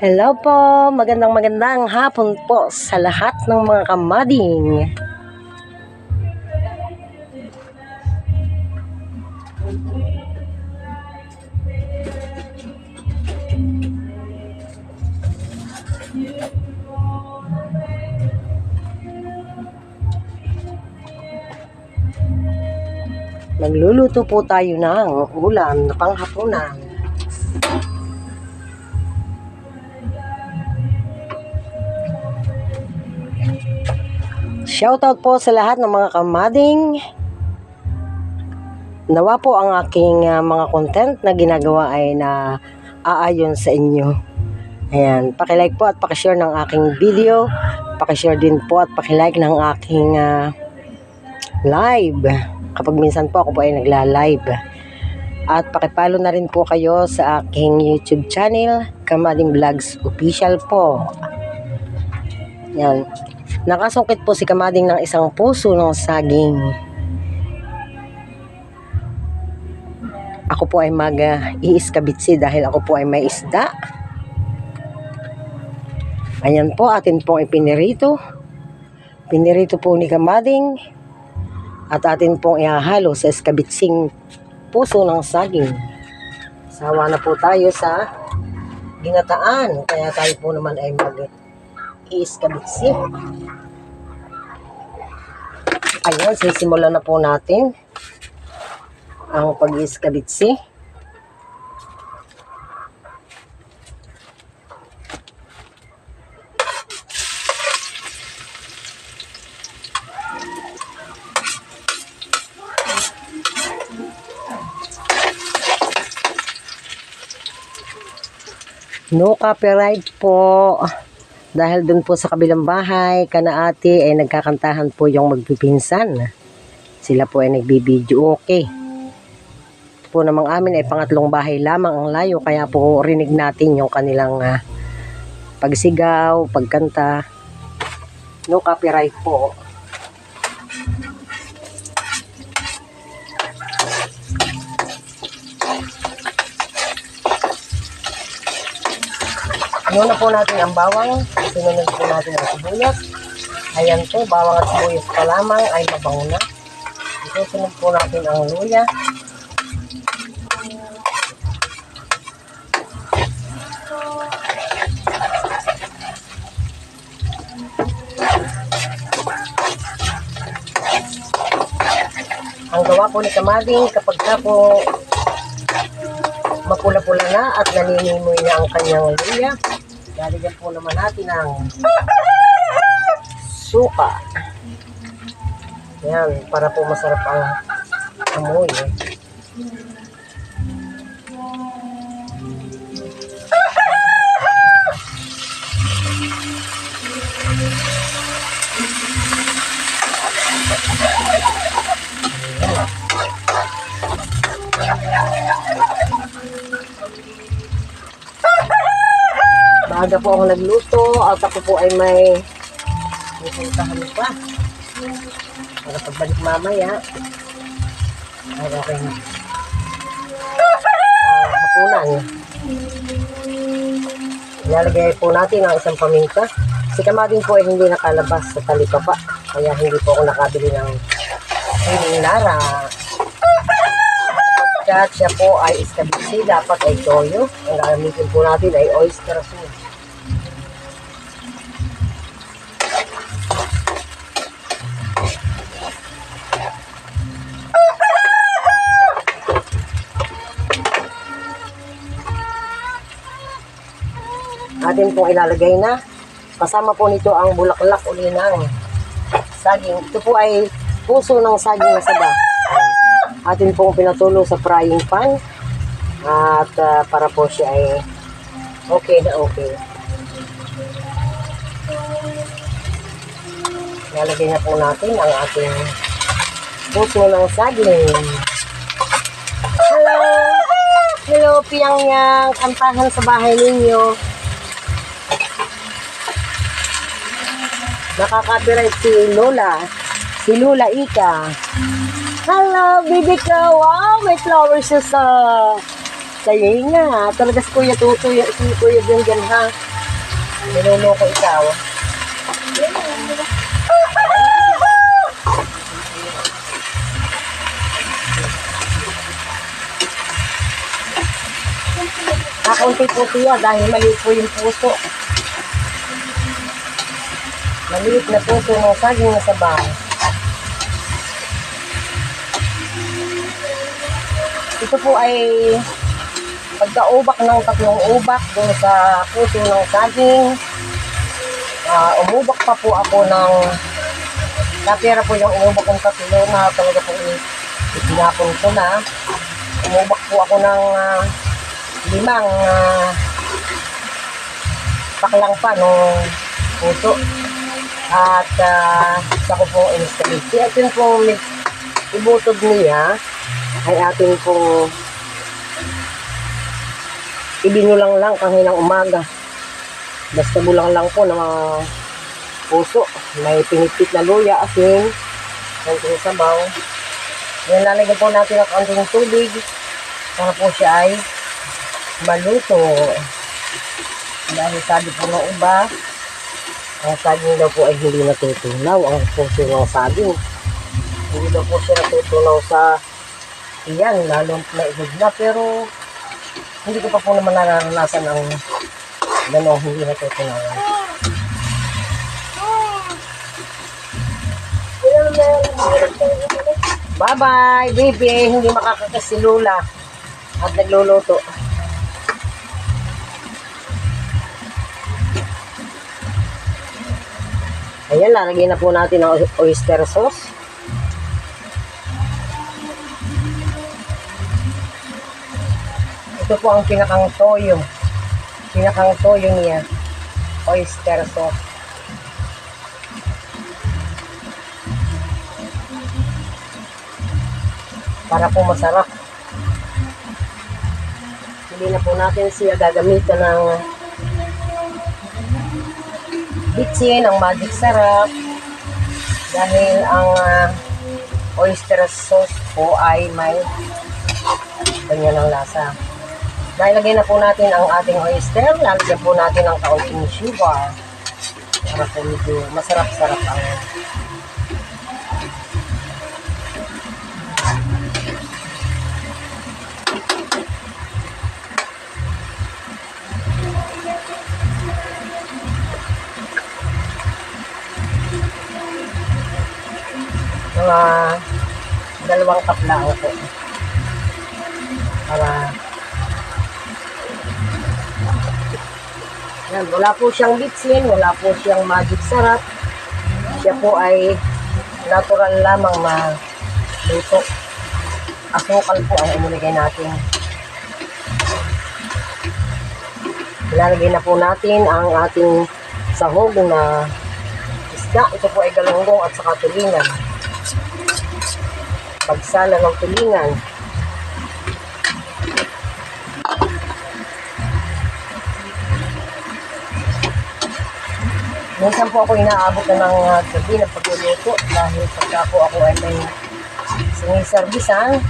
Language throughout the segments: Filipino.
Hello po, magandang magandang hapon po sa lahat ng mga kamading. Nagluluto po tayo ng ulam na panghapunan. Shoutout po sa lahat ng mga kamading. Nawa po ang aking ah, mga content na ginagawa ay na aayon sa inyo. Ayan, pakilike po at pakishare ng aking video. Pakishare din po at pakilike ng aking ah, live. Kapag minsan po ako po ay nagla-live. At pakipalo na rin po kayo sa aking YouTube channel, Kamading Vlogs Official po. Yan. Nakasungkit po si Kamading ng isang puso ng saging. Ako po ay mag-iiskabitsi dahil ako po ay may isda. Ayan po, atin pong ipinirito. Pinirito po ni Kamading. At atin pong ihahalo sa iskabitsing puso ng saging. Sawa na po tayo sa ginataan. Kaya tayo po naman ay mag iiskabitsi. Ayan, sisimulan na po natin ang pag-iiskabitsi. No copyright po. Dahil dun po sa kabilang bahay, kana ate ay nagkakantahan po yung magpipinsan. Sila po ay nagbibideo okay. Ito po namang amin ay pangatlong bahay lamang ang layo kaya po rinig natin yung kanilang ah, pagsigaw, pagkanta. No copyright po. Ano na po natin ang bawang, sinunod po natin ang sibuyas. Ayan po, bawang at sibuyas pa lamang ay mabango na. Isusunod po natin ang luya. Ang gawa po ni Kamading kapag ka po mapula-pula na at naninimoy na ang kanyang luya. Lalagyan po naman natin ang suka. Yan, para po masarap ang amoy. eh. Maaga po ako nagluto at ako po ay may pupuntahan pa. Para pagbalik mamaya, ay aking uh, hapunan. Ilalagay po natin ang isang paminta. Si Kamading po ay hindi nakalabas sa talipapa. Kaya hindi po ako nakabili ng hininara. Pagkat siya po ay iskabisi, dapat ay toyo. Ang gagamitin po natin ay oyster sauce. Atin pong ilalagay na. Kasama po nito ang bulaklak uli ng saging. Ito po ay puso ng saging na saba. Atin pong pinatulo sa frying pan. At ah, para po siya ay okay na okay. Ilalagay na po natin ang ating puso ng saging. Hello! Hello, piyang yang kantahan sa bahay ninyo. Nakaka-copyright si Lola. Si Lola Ika. Hello, baby ka. Wow, may flowers siya sa Kaya nga, talaga si Kuya Tuto, y- si Kuya Dyan ha. Niloloko ikaw. Kakunti po siya dahil maliit po yung puso. Maliit na puso ng saging na sabaw. Ito po ay pagkaubak ng tatlong ubak doon sa puso ng saging. Ah, umubak pa po ako ng natira po yung umubak ng tatlo na talaga po i- itinapon ko na. Umubak po ako ng ah, limang uh, paklang pa nung puso. At uh, sa ko pong installate. Si atin pong ibutod niya ay atin pong ibinulang lang kaninang umaga. Basta bulang lang po ng mga puso. May pinipit na luya, asin, konting sabaw. Yan lalagyan po natin ng konting tubig para po siya ay maluto. Dahil sabi po ng iba, ang saging daw po ay hindi natutunaw. Ang puso ng saging. Hindi daw po siya natutunaw sa iyan, lalo na igod na. Pero hindi ko pa po naman nararanasan ang gano'ng hindi natutunaw. Bye-bye, baby. Hindi makakakas si Lola at nagluluto. Ayan, lalagyan na po natin ang oyster sauce. Ito po ang pinakang toyo. Pinakang toyo niya. Oyster sauce. Para po masarap. Hindi na po natin siya gagamitan ng bitsin, ng magic sarap. Dahil ang ah, oyster sauce po ay may ganyan ang lasa. Nailagay na po natin ang ating oyster. Lalagyan po natin ang kaunting sugar. Para po medyo masarap-sarap ang mga dalawang cup lang po. Para yan, wala po siyang bitsin, wala po siyang magic sarap. Siya po ay natural lamang na luto. Asukal po ang inilagay natin. Ilalagay na po natin ang ating sahog na isda. Ito po ay galunggong at saka tulingan pagsala ng tulingan. Minsan po ako inaabot na ng uh, gabi ng pagluluto dahil pagka po ako ay may siniservisan,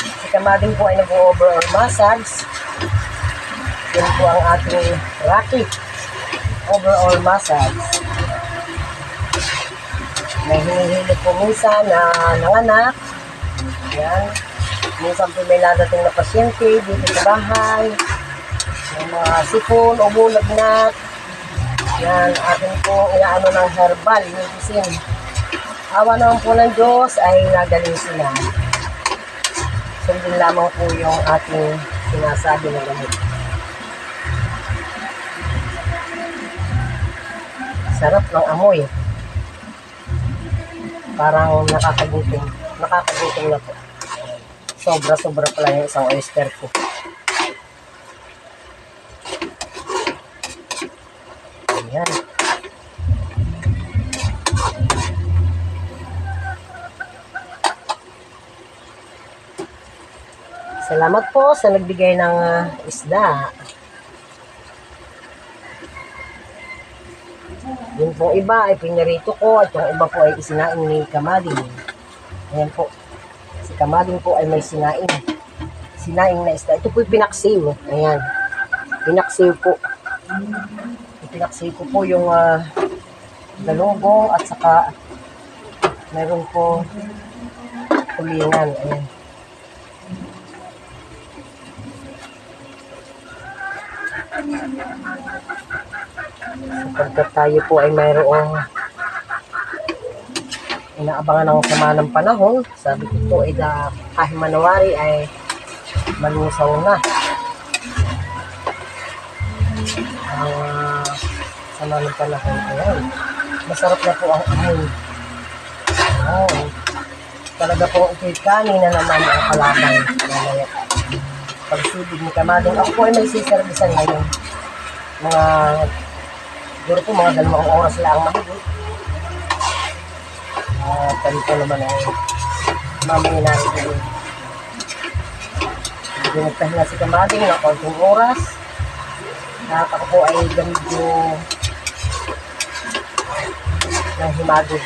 si kamading po ay nag-overall massage. Yun po ang ating racket. Overall massage. May hinihilip po minsan na nanganak, yan. Minsan po may nadating na pasyente dito sa bahay. May mga sipon o bulagnat. Yan, atin po inaano ng herbal medicine. Awa naman po ng Diyos ay nagaling sila. Sundin lamang po yung ating sinasabi na gamot. Sarap ng amoy. Parang nakakagutom. Nakakagutom na po. Sobra-sobra pala yung isang oyster ko. Ayan. Salamat po sa nagbigay ng ah, isda. Yung pong iba ay pinarito ko at yung iba po ay isinain ni Kamading. Ayan po. Si Kamading po ay may sinain. Sinaing na isda. Ito po yung pinaksiw. Ayan. Pinaksiw po. Pinaksiw ko po yung uh, galunggong at saka meron po tulingan. Ayan. Sapagkat tayo po ay mayroong inaabangan ng sama ng panahon. Sabi ko po ay da, kahit manawari ay malusaw na. Ang ah, sama ng panahon. Ayan. Masarap na po ang amoy. Ayan. Talaga po ito'y kanina naman ang kalaban. Mamaya. Pagsibig ni Kamading. Ako po ay may siservisan ngayon. Mga siguro po mga dalawang oras lang mahigit. Po naman mamaya natin yun. Pinagpahinga si Kamading ng konting oras. Lahat ako po ay gamit yung ng himadog.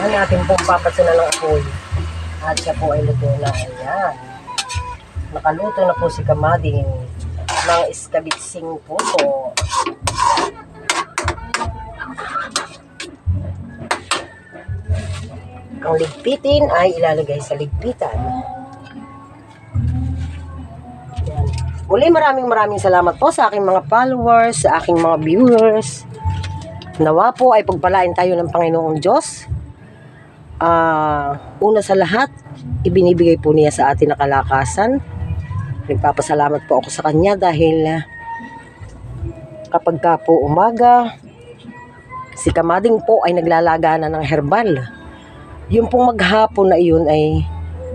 Yan natin pong papasuna ng apoy. At siya po ay luto na. Ayan. Nakaluto na po si Kamading ng iskabitsing puso. Ang ligpitin ay ilalagay sa ligpitan. Yan. Muli maraming maraming salamat po sa aking mga followers, sa aking mga viewers. Nawa po ay pagpalain tayo ng Panginoong Diyos. Ah, una sa lahat, ibinibigay po niya sa atin na kalakasan. Nagpapasalamat po ako sa Kanya dahil ah, kapag ka po umaga, si Kamading po ay naglalagana ng herbal. Yung pong maghapon na iyon ay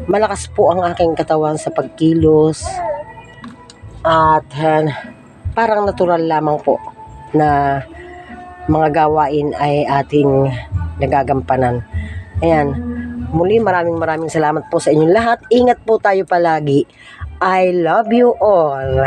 malakas po ang aking katawan sa pagkilos. At ah, parang natural lamang po na mga gawain ay ating nagagampanan. Ayan. Muli maraming maraming salamat po sa inyong lahat. Ingat po tayo palagi. I love you all.